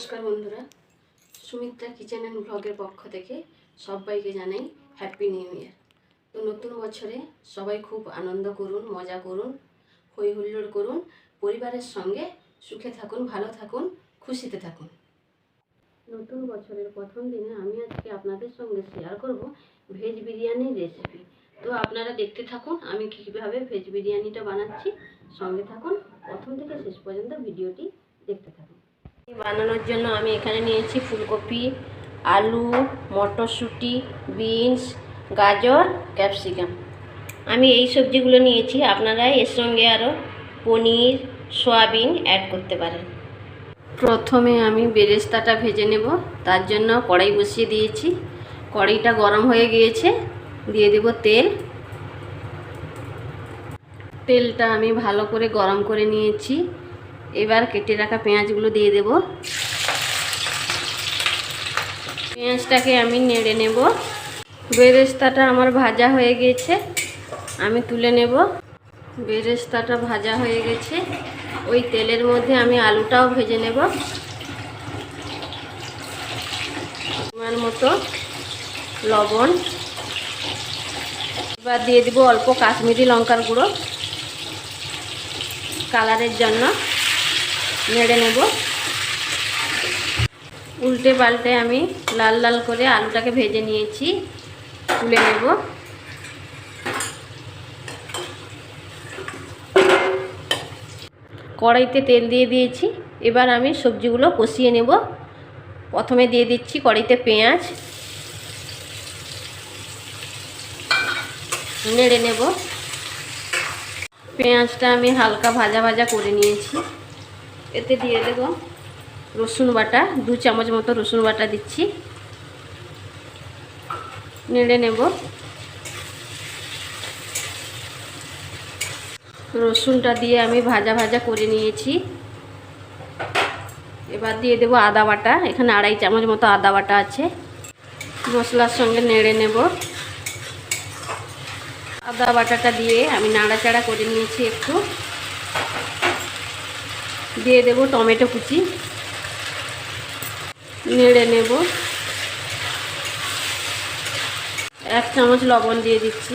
নমস্কার বন্ধুরা, Sumitra kitchen and ব্লগের পক্ষ থেকে সবাইকে জানাই হ্যাপি নিউ ইয়ার তো নতুন বছরে সবাই খুব আনন্দ করুন, মজা করুন হই হুল্লোড় করুন, পরিবারের সঙ্গে সুখে থাকুন, ভালো থাকুন, খুশিতে থাকুন। নতুন বছরের প্রথম দিনে আমি আজকে আপনাদের সঙ্গে শেয়ার করব ভেজ বিরিয়ানির রেসিপি তো আপনারা দেখতে থাকুন, আমি কীভাবে ভেজ বিরিয়ানিটা বানাচ্ছি। সঙ্গে থাকুন, প্রথম থেকে শেষ পর্যন্ত ভিডিওটি দেখতে থাকুন। বানানোর জন্য আমি এখানে নিয়েছি ফুলকপি, আলু, মটরশুঁটি, বিনস, গাজর, ক্যাপসিকাম। আমি এই সবজিগুলো নিয়েছি, আপনারা এর সঙ্গে আরও পনির, সয়াবিন অ্যাড করতে পারেন। প্রথমে আমি বেরেস্তাটা ভেজে নেব, তার জন্য কড়াই বসিয়ে দিয়েছি। কড়াইটা গরম হয়ে গিয়েছে, দিয়ে দেব তেল। তেলটা আমি ভালো করে গরম করে নিয়েছি। এবার কেটে রাখা পেঁয়াজগুলো দিয়ে দেব। পেঁয়াজটাকে আমি নেড়ে নেব। বেরেস্তাটা আমার ভাজা হয়ে গেছে, আমি তুলে নেব। বেরেস্তাটা ভাজা হয়ে গেছে, ওই তেলের মধ্যে আমি আলুটাও ভেজে নেব। আমার মতো লবণ। এবার দিয়ে দিব অল্প কাশ্মীরি লঙ্কার গুঁড়ো। কালারের জন্য। নেড়ে নেব। উল্টে পাল্টে আমি লাল লাল করে আলুটাকে ভেজে নিয়েছি, তুলে নেব। কড়াইতে তেল দিয়ে দিয়েছি, এবার আমি সবজিগুলো কষিয়ে নেব। প্রথমে দিয়ে দিচ্ছি কড়াইতে পেঁয়াজ। নেড়ে নেব। পেঁয়াজটা আমি হালকা ভাজা ভাজা করে নিয়েছি। এতে দিয়ে দেব রসুন বাটা, দু চামচ মতো রসুন বাটা দিচ্ছি। নেড়ে নেব। রসুনটা দিয়ে আমি ভাজা ভাজা করে নিয়েছি। এবার দিয়ে দেব আদা বাটা, এখানে আড়াই চামচ মতো আদা বাটা আছে। মশলার সঙ্গে নেড়ে নেব। আদা বাটাটা দিয়ে আমি নাড়াচাড়া করে নিয়েছি একটু। দিয়ে দেব টমেটো কুচি। নেড়ে নেব। এক চামচ লবণ দিয়ে দিচ্ছি।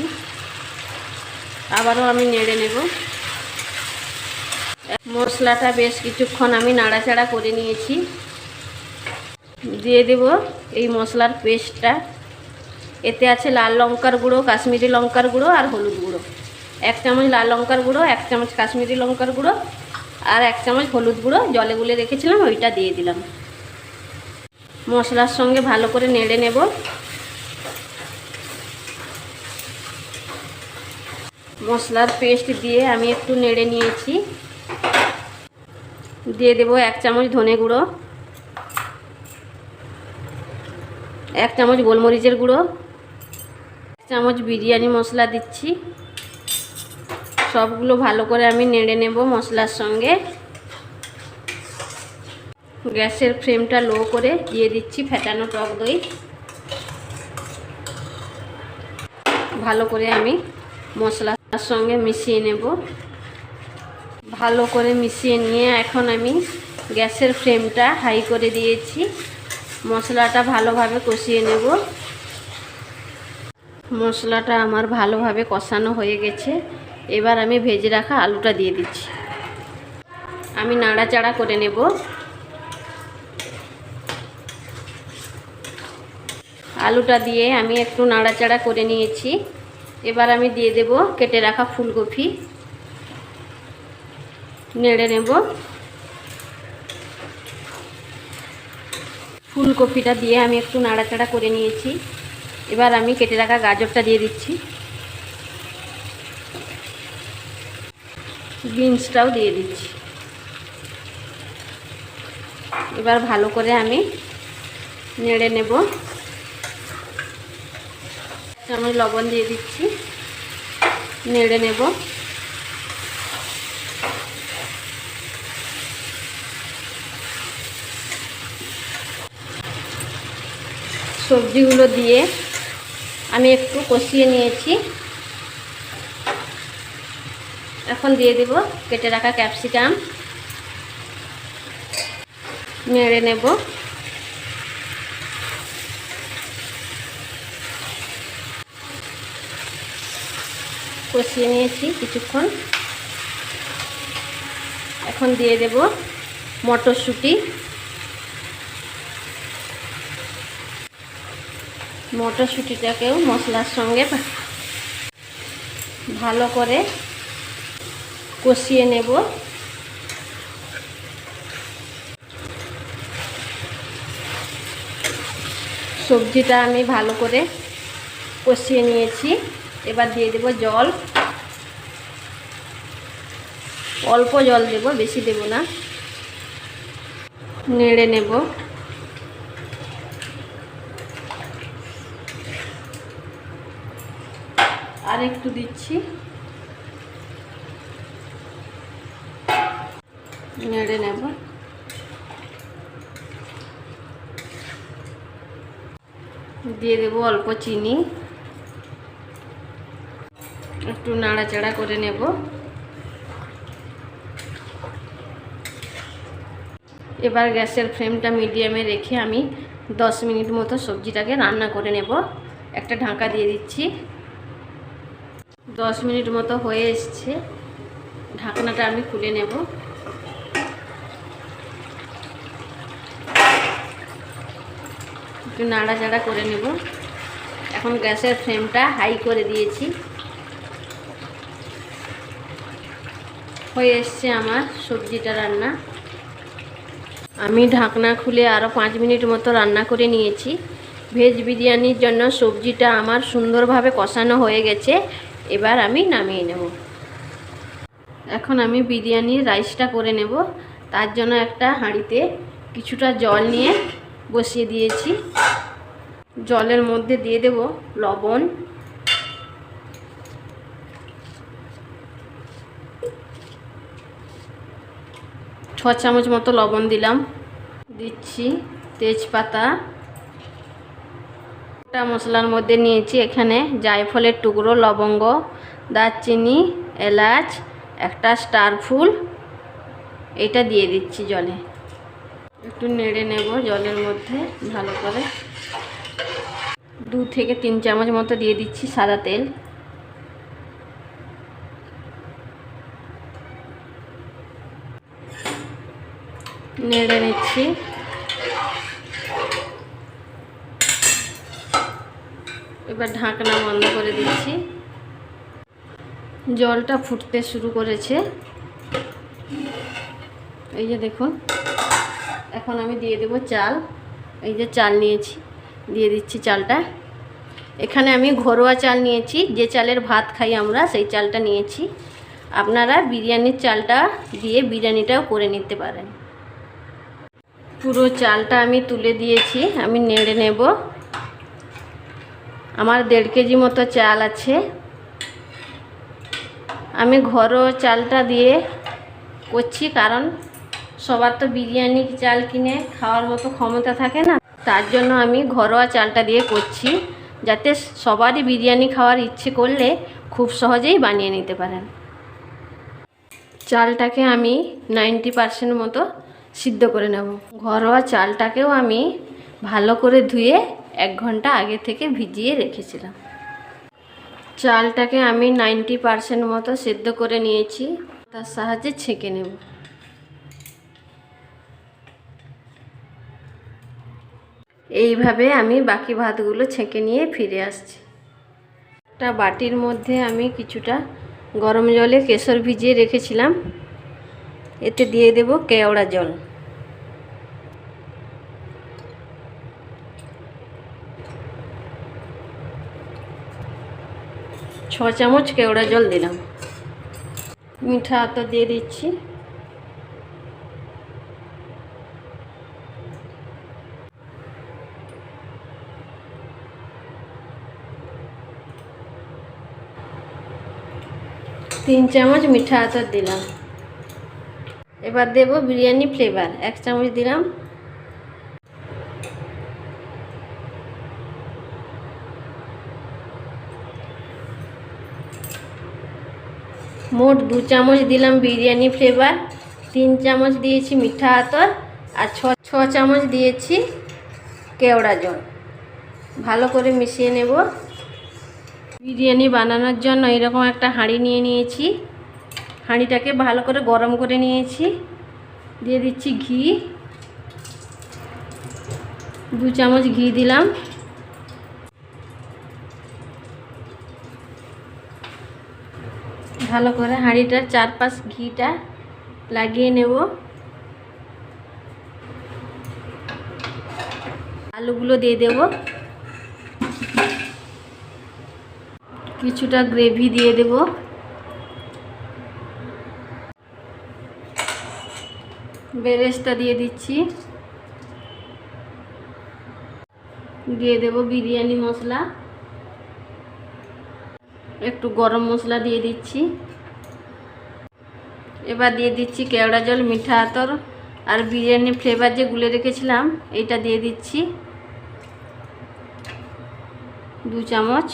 আবারও আমি নেড়ে নেব। মশলাটা বেশ কিছুক্ষণ আমি নাড়াচাড়া করে নিয়েছি। দিয়ে দেব এই মশলার পেস্টটা। এতে আছে লাল লঙ্কার গুঁড়ো, কাশ্মীরি লঙ্কার গুঁড়ো আর হলুদ গুঁড়ো। এক চামচ লাল লঙ্কার গুঁড়ো, এক চামচ কাশ্মীরি লঙ্কার গুঁড়ো আর এক চামচ হলুদ গুঁড়ো, জলে গুলে রেখেছিলাম, ওইটা দিয়ে দিলাম। মশলার সঙ্গে ভালো করে নেড়ে নেব। মশলার পেস্ট দিয়ে আমি একটু নেড়ে নিয়েছি। দিয়ে দেব এক চামচ ধনে গুঁড়ো, এক চামচ গোলমরিচের গুঁড়ো, এক চামচ বিরিয়ানি মশলা দিচ্ছি। সবগুলো ভালো করে আমি নেড়ে নেব মশলার সঙ্গে। গ্যাসের ফ্লেমটা লো করে দিয়ে দিচ্ছি ফেটানো টক দই। ভালো করে আমি মশলার সঙ্গে মিশিয়ে নেব। ভালো করে মিশিয়ে নিয়ে এখন আমি গ্যাসের ফ্লেমটা হাই করে দিয়েছি। মশলাটা ভালোভাবে কষিয়ে নেব। মশলাটা আমার ভালোভাবে কষানো হয়ে গেছে। এবার আমি ভেজে রাখা আলুটা দিয়ে দিচ্ছি। আমি নাড়াচাড়া করে নেব। আলুটা দিয়ে আমি একটু নাড়াচাড়া করে নিয়েছি। এবার আমি দিয়ে দেব কেটে রাখা ফুলকপি। নেড়ে নেব। ফুলকপিটা দিয়ে আমি একটু নাড়াচাড়া করে নিয়েছি। এবার আমি কেটে রাখা গাজরটা দিয়ে দিচ্ছি। বিনসটাও দিয়ে দিচ্ছি। এবার ভালো করে আমি নেড়ে নেব। চামচ লবণ দিয়ে দিচ্ছি। নেড়ে নেব। সবজিগুলো দিয়ে আমি একটু কষিয়ে নিয়েছি। এখন দিয়ে দেব, কেটে রাখা ক্যাপসিকাম নেড়ে নেব। কষিয়ে নিয়েছি কিছুক্ষণ। এখন দিয়ে দেব মটরশুঁটি। মটরশুঁটিটাকেও মশলার সঙ্গে ভালো করে কষিয়ে নেব। সবজিটা আমি ভালো করে কষিয়ে নিয়েছি। এবার দিয়ে দেব জল। অল্প জল দেব, বেশি দেব না। নেড়ে নেব। আর একটু দিচ্ছি। নেড়ে নেব। দিয়ে দেবো অল্প চিনি। একটু নাড়াচাড়া করে নেব। এবার গ্যাসের ফ্লেমটা মিডিয়ামে রেখে আমি দশ মিনিট মতো সবজিটাকে রান্না করে নেব। একটা ঢাকা দিয়ে দিচ্ছি। দশ মিনিট মতো হয়ে এসছে। ঢাকনাটা আমি খুলে নেব। একটু নাড়াচাড়া করে নেব। এখন গ্যাসের ফ্লেমটা হাই করে দিয়েছি। হয়ে এসছে আমার সবজিটা রান্না। আমি ঢাকনা খুলে আরও পাঁচ মিনিট মতো রান্না করে নিয়েছি। ভেজ বিরিয়ানির জন্য সবজিটা আমার সুন্দরভাবে কষানো হয়ে গেছে। এবার আমি নামিয়ে নেব। এখন আমি বিরিয়ানির রাইসটা করে নেব। তার জন্য একটা হাঁড়িতে কিছুটা জল নিয়ে বসিয়ে দিয়েছি। জলের মধ্যে দিয়ে দেব লবণ। ছ চামচ মতো লবণ দিলাম। দিচ্ছি তেজপাতা। একটা মশলার মধ্যে নিয়েছি এখানে জায়ফলের টুকরো, লবঙ্গ, দারচিনি, এলাচ, একটা স্টার ফুল। এটা দিয়ে দিচ্ছি জলে। একটু নেড়ে নেব জলের মধ্যে ভালো করে। দু থেকে তিন চামচ মতো দিয়ে দিচ্ছি সাদা তেল। নেড়ে নিচ্ছি। এবার ঢাকনা বন্ধ করে দিচ্ছি। জলটা ফুটতে শুরু করেছে। এই যে দেখুন। এখন আমি দিয়ে দেব চাল। এই যে চাল নিয়েছি, দিয়ে দিচ্ছি চালটা। এখানে আমি ঘরোয়া চাল নিয়েছি, যে চালের ভাত খাই আমরা সেই চালটা নিয়েছি। আপনারা বিরিয়ানির চালটা দিয়ে বিরিয়ানিটাও করে নিতে পারেন। পুরো চালটা আমি তুলে দিয়েছি, আমি নেড়ে নেব। আমার দেড় কেজি মতো চাল আছে। আমি ঘরোয়া চালটা দিয়ে করছি, কারণ সবার তো বিরিয়ানি চাল কিনে খাওয়ার মতো ক্ষমতা থাকে না। তার জন্য আমি ঘরোয়া চালটা দিয়ে করছি, যাতে সবারই বিরিয়ানি খাওয়ার ইচ্ছে করলে খুব সহজেই বানিয়ে নিতে পারেন। চালটাকে আমি নাইনটি পারসেন্ট মতো সিদ্ধ করে নেব। ঘরোয়া চালটাকেও আমি ভালো করে ধুয়ে এক ঘণ্টা আগে থেকে ভিজিয়ে রেখেছিলাম। চালটাকে আমি নাইনটি পারসেন্ট মতো সেদ্ধ করে নিয়েছি, তার সাহায্যে ছেঁকে নেব। এইভাবে আমি বাকি ভাতগুলো ছেঁকে নিয়ে ফিরে আসছি। একটা বাটির মধ্যে আমি কিছুটা গরম জলে কেশর ভিজিয়ে রেখেছিলাম। এতে দিয়ে দেব কেওড়া জল। ছ চামচ কেওড়া জল দিলাম। মিঠা আতা দিয়ে দিচ্ছি। তিন চামচ মিঠা আতর দিলাম। এবার দেব বিরিয়ানি ফ্লেভার এক চামচ দিলাম। মোট দু চামচ দিলাম বিরিয়ানি ফ্লেভার তিন চামচ দিয়েছি মিঠা আতর আর ছ ছ চামচ দিয়েছি কেওড়া জল। ভালো করে মিশিয়ে নেব। বিরিয়ানি বানানোর জন্য এরকম একটা হাঁড়ি নিয়ে নিয়েছি। হাঁড়িটাকে ভালো করে গরম করে নিয়েছি। দিয়ে দিচ্ছি ঘি। দু চামচ ঘি দিলাম। ভালো করে হাঁড়িটার চারপাশ ঘিটা লাগিয়ে নেব। আলুগুলো দিয়ে দেব। কিছুটা গ্রেভি দিয়ে দেব। বেরেস্তা দিয়ে দিচ্ছি। দিয়ে দেব বিরিয়ানি মশলা। একটু গরম মশলা দিয়ে দিচ্ছি। এবার দিয়ে দিচ্ছি কেওড়া জল, মিঠা আতর আর বিরিয়ানি ফ্লেভার যে গুলে রেখেছিলাম, এইটা দিয়ে দিচ্ছি। দু চামচ।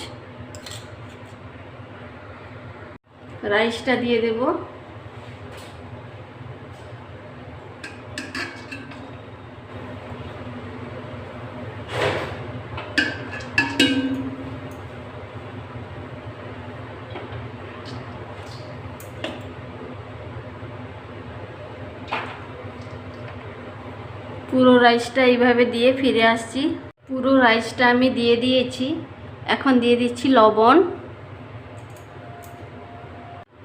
রাইসটা দিয়ে দেব। পুরো রাইসটা এইভাবে দিয়ে ফিরে আসছি। পুরো রাইসটা আমি দিয়ে দিয়েছি। এখন দিয়ে দিচ্ছি লবণ।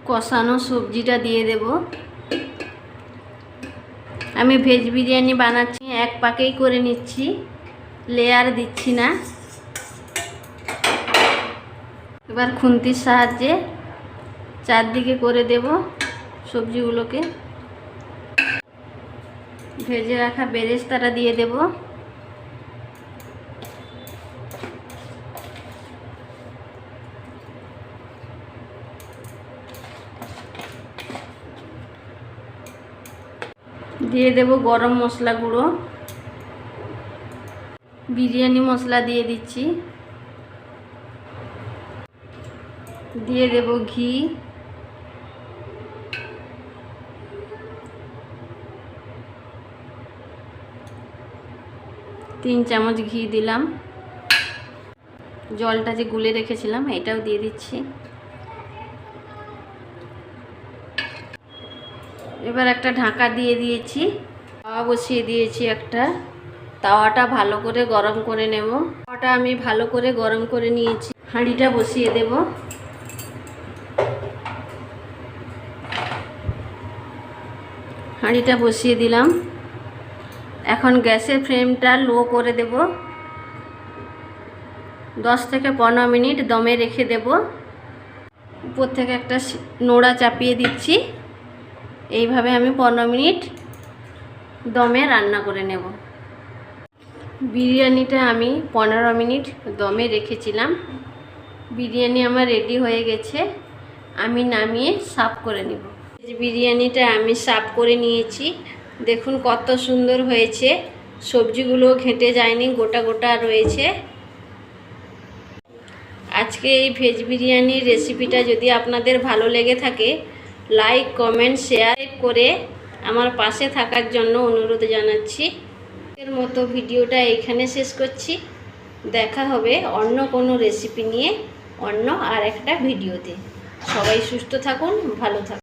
কষানো সবজিটা দিয়ে দেব। আমি ভেজ বিরিয়ানি বানাচ্ছি, এক পাকেই করে নিচ্ছি। লেয়ার দিচ্ছি না। এবার খুন্তির সাহায্যে চারদিকে করে দেব সবজিগুলোকে। ভেজে রাখা বেরেস্তাটা দিয়ে দেব। দিয়ে দেব গরম মশলা গুঁড়ো। বিরিয়ানি মশলা দিয়ে দিচ্ছি। দিয়ে দেব ঘি। তিন চামচ ঘি দিলাম। জলটা যে গুলে রেখেছিলাম, এটাও দিয়ে দিচ্ছি। এবার একটা ঢাকা দিয়ে দিয়েছি, তাওয়া বসিয়ে দিয়েছি একটা। তাওয়াটা ভালো করে গরম করে নেব। তাওয়াটা আমি ভালো করে গরম করে নিয়েছি। হাঁড়িটা বসিয়ে দেব। হাঁড়িটা বসিয়ে দিলাম। এখন গ্যাসের ফ্লেমটা লো করে দেব। দশ থেকে পনেরো মিনিট দমে রেখে দেব। উপর থেকে একটা নোড়া চাপিয়ে দিচ্ছি। এইভাবে আমি পনেরো মিনিট দমে রান্না করে নেব। বিরিয়ানিটা আমি পনেরো মিনিট দমে রেখেছিলাম। বিরিয়ানি আমার রেডি হয়ে গেছে। আমি নামিয়ে সাফ করে নেব। বিরিয়ানিটা আমি সাফ করে নিয়েছি। দেখুন কত সুন্দর হয়েছে। সবজিগুলো ঘেঁটে যায়নি, গোটা গোটা রয়েছে। আজকে এই ভেজ বিরিয়ানির রেসিপিটা যদি আপনাদের ভালো লেগে থাকে লাইক, কমেন্ট, শেয়ার করে আমার পাশে থাকার জন্য অনুরোধ জানাচ্ছি। এর মতো ভিডিওটা এখানে শেষ করছি। দেখা হবে অন্য কোনো রেসিপি নিয়ে, অন্য আর একটা ভিডিওতে। সবাই সুস্থ থাকুন, ভালো থাকুন।